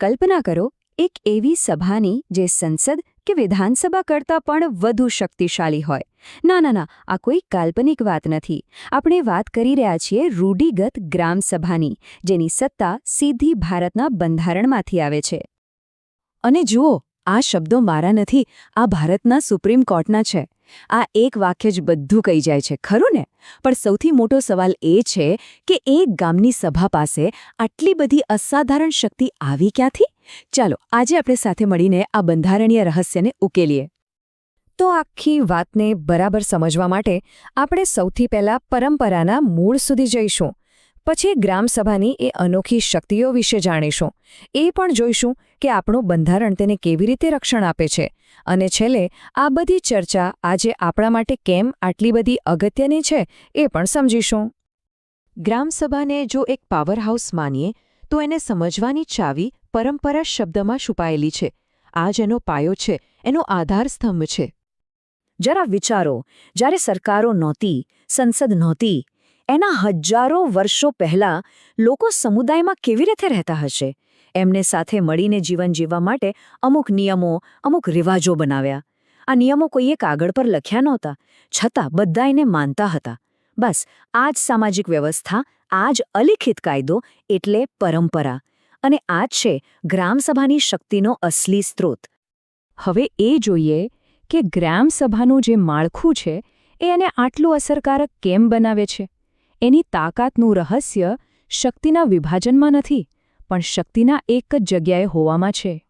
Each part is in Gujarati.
કલ્પના કરો, એક એવી સભાની જે સંસદ કે વિધાનસભા કરતાં પણ વધુ શક્તિશાળી હોય. ના ના ના, આ કોઈ કાલ્પનિક વાત નથી. આપણે વાત કરી રહ્યા છીએ રૂઢિગત ગ્રામસભાની જેની સત્તા સીધી ભારતના બંધારણમાંથી આવે છે. અને જુઓ, આ શબ્દો મારા નથી, આ ભારતના સુપ્રીમ કોર્ટના છે. આ એક વાક્ય જ બધું કહી જાય છે, ખરું ને? પણ સૌથી મોટો સવાલ એ છે કે એક ગામની સભા પાસે આટલી બધી અસાધારણ શક્તિ આવી ક્યાંથી? ચાલો, આજે આપણે સાથે મળીને આ બંધારણીય રહસ્યને ઉકેલીએ. તો આખી વાતને બરાબર સમજવા માટે આપણે સૌથી પહેલા પરંપરાના મૂળ સુધી જઈશું. પછી ગ્રામસભાની એ અનોખી શક્તિઓ વિશે જાણીશું. એ પણ જોઈશું કે આપણું બંધારણ તેને કેવી રીતે રક્ષણ આપે છે. અને છેલ્લે, આ બધી ચર્ચા આજે આપણા માટે કેમ આટલી બધી અગત્યની છે એ પણ સમજીશું. ગ્રામસભાને જો એક પાવરહાઉસ માનીએ, તો એને સમજવાની ચાવી પરંપરા શબ્દમાં છુપાયેલી છે. આ જ એનો પાયો છે, એનો આધાર સ્તંભ છે. જરા વિચારો, જ્યારે સરકારો નહોતી, સંસદ નહોતી, એના હજારો વર્ષો પહેલા લોકો સમુદાયમાં કેવી રીતે રહેતા હશે? એમને સાથે મળીને જીવન જીવવા માટે અમુક નિયમો, અમુક રિવાજો બનાવ્યા. આ નિયમો કોઈએ કાગળ પર લખ્યા નહોતા, છતાં બધા એને માનતા હતા. બસ, આ જ સામાજિક વ્યવસ્થા, આ જ અલિખિત કાયદો, એટલે પરંપરા. અને આ છે ગ્રામસભાની શક્તિનો અસલી સ્ત્રોત. હવે એ જોઈએ કે ગ્રામસભાનું જે માળખું છે, એ એને આટલું અસરકારક કેમ બનાવે છે? એની તાકાતનું રહસ્ય શક્તિના વિભાજનમાં નથી. પણ શક્તિના એક જ જગ્યાએ હોવામાં છે.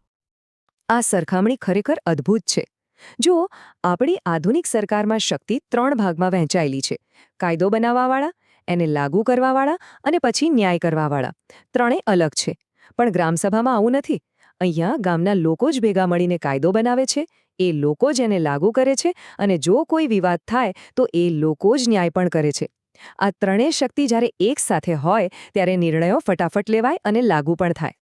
આ સરખામણી ખરેખર અદ્ભુત છે. જો, આપણી આધુનિક સરકારમાં શક્તિ ત્રણ ભાગમાં વહેંચાયેલી છે. કાયદો બનાવવાવાળા, એને લાગુ કરવાવાળા અને પછી ન્યાય કરવાવાળા. ત્રણે અલગ છે. પણ ગ્રામસભામાં આવું નથી. અહીંયા ગામના લોકો જ ભેગા મળીને કાયદો બનાવે છે, એ લોકો જ એને લાગુ કરે છે અને જો કોઈ વિવાદ થાય, તો એ લોકો જ ન્યાય પણ કરે છે. આ ત્રણેય શક્તિ જ્યારે એક સાથે હોય, ત્યારે નિર્ણયો ફટાફટ લેવાય અને લાગુ પણ થાય.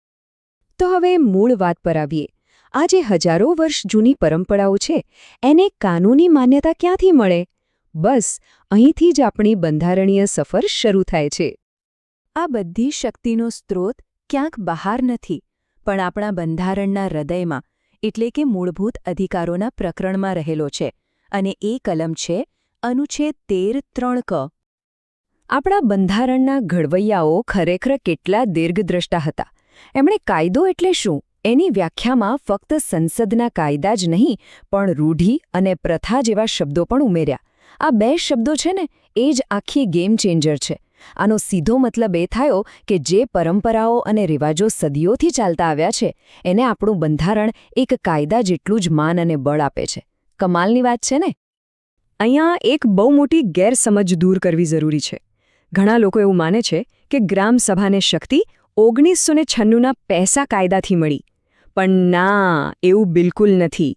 તો હવે મૂળ વાત પર આવીએ. આ જે હજારો વર્ષ જૂની પરંપરાઓ છે, એને કાનૂની માન્યતા ક્યાંથી મળે? બસ, અહીંથી જ આપણી બંધારણીય સફર શરૂ થાય છે. આ બધી શક્તિનો સ્ત્રોત ક્યાંક બહાર નથી, પણ આપણા બંધારણના હૃદયમાં, એટલે કે મૂળભૂત અધિકારોના પ્રકરણમાં રહેલો છે. અને એ કલમ છે, અનુચ્છેદ તેર ત્રણ ક. આપણા બંધારણના ઘડવૈયાઓ ખરેખર કેટલા દીર્ઘદ્રષ્ટા હતા. એમણે કાયદો એટલે શું? એની વ્યાખ્યામાં ફક્ત સંસદના કાયદા જ નહીં, પણ રૂઢી અને પ્રથા જેવા શબ્દો પણ ઉમેર્યા. આ બે શબ્દો છે ને, એ જ આખી ગેમ ચેન્જર છે. આનો સીધો મતલબ એ થયો કે જે પરંપરાઓ અને રિવાજો સદીઓથી ચાલતા આવ્યા છે, એને આપણું બંધારણ એક કાયદા જેટલું જ માન અને બળ આપે છે. કમાલની વાત છે ને? અહીંયા એક બહુ મોટી ગેરસમજ દૂર કરવી જરૂરી છે. ઘણા લોકો એવું માને છે કે ગ્રામસભાને શક્તિ ઓગણીસો ને છન્નુંના પૈસા કાયદાથી મળી. પણ ના, એવું બિલકુલ નથી.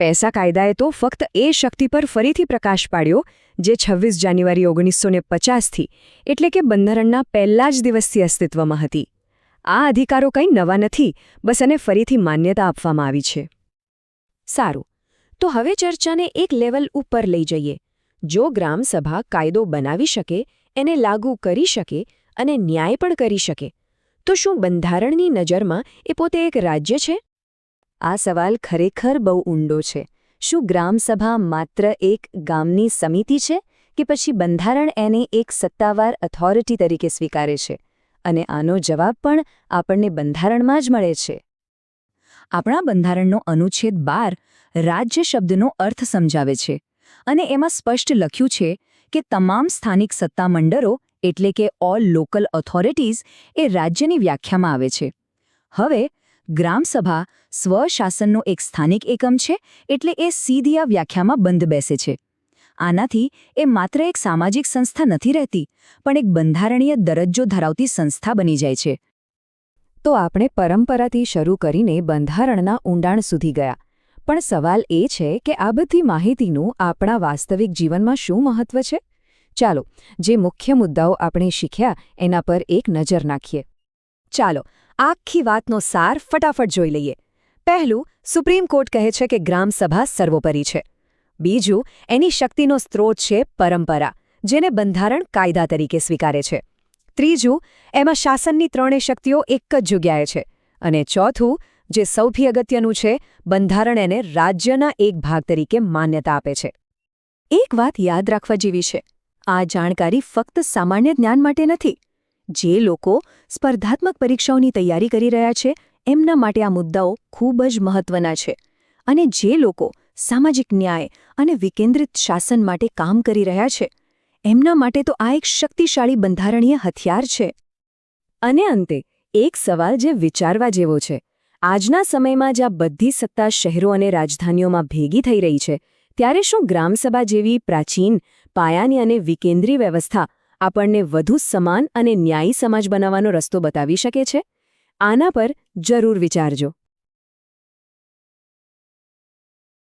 પૈસા કાયદાએ તો ફક્ત એ શક્તિ પર ફરીથી પ્રકાશ પાડ્યો જે છવ્વીસ જાન્યુઆરી ઓગણીસો ને પચાસથી એટલે કે બંધારણના પહેલા જ દિવસથી અસ્તિત્વમાં હતી. આ અધિકારો કંઈ નવા નથી, બસ એને ફરીથી માન્યતા આપવામાં આવી છે. સારું, તો હવે ચર્ચાને એક લેવલ ઉપર લઈ જઈએ. જો ગ્રામસભા કાયદો બનાવી શકે એને લાગુ કરી શકે અને ન્યાય પણ કરી શકે. તો શું બંધારણની નજરમાં એ પોતે એક રાજ્ય છે? આ સવાલ ખરેખર બહુ ઊંડો છે. શું ગ્રામસભા માત્ર એક ગામની સમિતિ છે કે પછી બંધારણ એને એક સત્તાવાર ઓથોરિટી તરીકે સ્વીકારે છે? અને આનો જવાબ પણ આપણને બંધારણમાં જ મળે છે. આપણા બંધારણનો અનુચ્છેદ બાર રાજ્ય શબ્દનો અર્થ સમજાવે છે. અને એમાં સ્પષ્ટ લખ્યું છે કે તમામ સ્થાનિક સત્તામંડળો, એટલે કે ઓલ લોકલ ઓથોરિટીઝ એ રાજ્યની વ્યાખ્યામાં આવે છે. હવે, ગ્રામસભા સ્વશાસનનો એક સ્થાનિક એકમ છે, એટલે એ સીધી આ વ્યાખ્યામાં બંધ બેસે છે. આનાથી એ માત્ર એક સામાજિક સંસ્થા નથી રહેતી, પણ એક બંધારણીય દરજ્જો ધરાવતી સંસ્થા બની જાય છે. તો આપણે પરંપરાથી શરૂ કરીને બંધારણના ઊંડાણ સુધી ગયા. પણ સવાલ એ છે કે આ બધી માહિતીનું આપણા વાસ્તવિક જીવનમાં શું મહત્વ છે? ચાલો, જે મુખ્ય મુદ્દાઓ આપણે શીખ્યા, એના પર એક નજર નાખીએ. ચાલો, આખી વાતનો સાર ફટાફટ જોઈ લઈએ. પહેલું, સુપ્રીમ કોર્ટ કહે છે કે ગ્રામસભા સર્વોપરી છે. બીજું, એની શક્તિનો સ્ત્રોત છે પરંપરા, જેને બંધારણ કાયદા તરીકે સ્વીકારે છે. ત્રીજું, એમાં શાસનની ત્રણેય શક્તિઓ એક જ જગ્યાએ છે. અને ચોથું જે સૌથી અગત્યનું છે, બંધારણ એને રાજ્યના એક ભાગ તરીકે માન્યતા આપે છે. એક વાત યાદ રાખવા જેવી છે. આ જાણકારી ફક્ત સામાન્ય જ્ઞાન માટે નથી. જે લોકો સ્પર્ધાત્મક પરીક્ષાઓની તૈયારી કરી રહ્યા છે, એમના માટે આ મુદ્દાઓ ખૂબ જ મહત્વના છે. અને જે લોકો સામાજિક ન્યાય અને વિકેન્દ્રિત શાસન માટે કામ કરી રહ્યા છે, એમના માટે તો આ એક શક્તિશાળી બંધારણીય હથિયાર છે. અને અંતે, એક સવાલ જે વિચારવા જેવો છે. આજના સમયમાં જ્યાં બધી સત્તા શહેરો અને રાજધાનીઓમાં ભેગી થઈ રહી છે, ત્યારે શું ગ્રામસભા જેવી પ્રાચીન, પાયાની અને વિકેન્દ્રી વ્યવસ્થા આપણને વધુ સમાન અને ન્યાયી સમાજ બનાવવાનો રસ્તો બતાવી શકે છે? આના પર જરૂર વિચારજો.